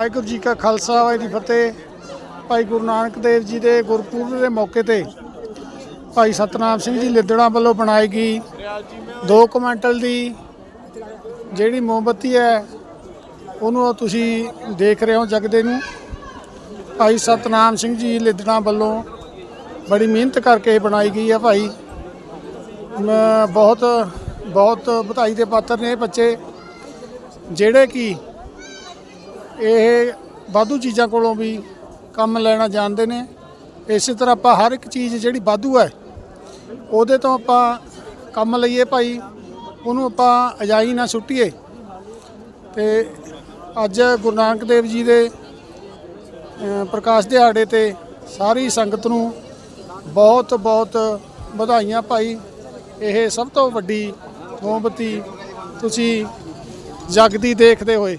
ਵਾਹਿਗੁਰੂ ਜੀ ਕਾ ਖਾਲਸਾ, ਵਾਹਿਗੁਰੂ ਜੀ ਫਤਿਹ। ਭਾਈ ਗੁਰੂ ਨਾਨਕ ਦੇਵ ਜੀ ਦੇ ਗੁਰਪੁਰਬ ਦੇ ਮੌਕੇ ਤੇ ਭਾਈ ਸਤਨਾਮ ਸਿੰਘ ਜੀ ਲਿੱਦੜਾਂ ਵੱਲੋਂ ਬਣਾਈ ਗਈ 2 ਕੁਇੰਟਲ ਦੀ ਜਿਹੜੀ ਮੋਮਬੱਤੀ ਹੈ, ਉਹਨੂੰ ਤੁਸੀਂ ਦੇਖ ਰਹੇ ਹੋ ਜਗਦੇ ਨੂੰ। ਭਾਈ ਸਤਨਾਮ ਸਿੰਘ ਜੀ ਲਿੱਦੜਾਂ ਵੱਲੋਂ ਬੜੀ ਮਿਹਨਤ ਕਰਕੇ ਬਣਾਈ ਗਈ ਹੈ ਭਾਈ। ਬਹੁਤ ਬਹੁਤ ਵਧਾਈ ਦੇ ਪਾਤਰ ਨੇ ਇਹ ਬੱਚੇ। ਜਿਹੜੇ ਕਿ ਇਹ ਵਾਧੂ ਚੀਜ਼ਾਂ ਕੋਲੋਂ ਵੀ ਕੰਮ ਲੈਣਾ ਜਾਣਦੇ ਨੇ। ਇਸੇ ਤਰ੍ਹਾਂ ਆਪਾਂ ਹਰ ਇੱਕ ਚੀਜ਼ ਜਿਹੜੀ ਵਾਧੂ ਹੈ, ਉਹਦੇ ਤੋਂ ਆਪਾਂ ਕੰਮ ਲਈਏ ਭਾਈ, ਉਹਨੂੰ ਆਪਾਂ ਅਜਾਈ ਨਾ ਸੁੱਟੀਏ। ਤੇ ਅੱਜ ਗੁਰੂ ਨਾਨਕ ਦੇਵ ਜੀ ਦੇ ਪ੍ਰਕਾਸ਼ ਦਿਹਾੜੇ ਤੇ ਸਾਰੀ ਸੰਗਤ ਨੂੰ ਬਹੁਤ ਬਹੁਤ ਵਧਾਈਆਂ ਭਾਈ। ਇਹ ਸਭ ਤੋਂ ਵੱਡੀ ਮੋਮਬਤੀ ਤੁਸੀਂ ਜਗਦੀ ਦੇਖਦੇ ਹੋਏ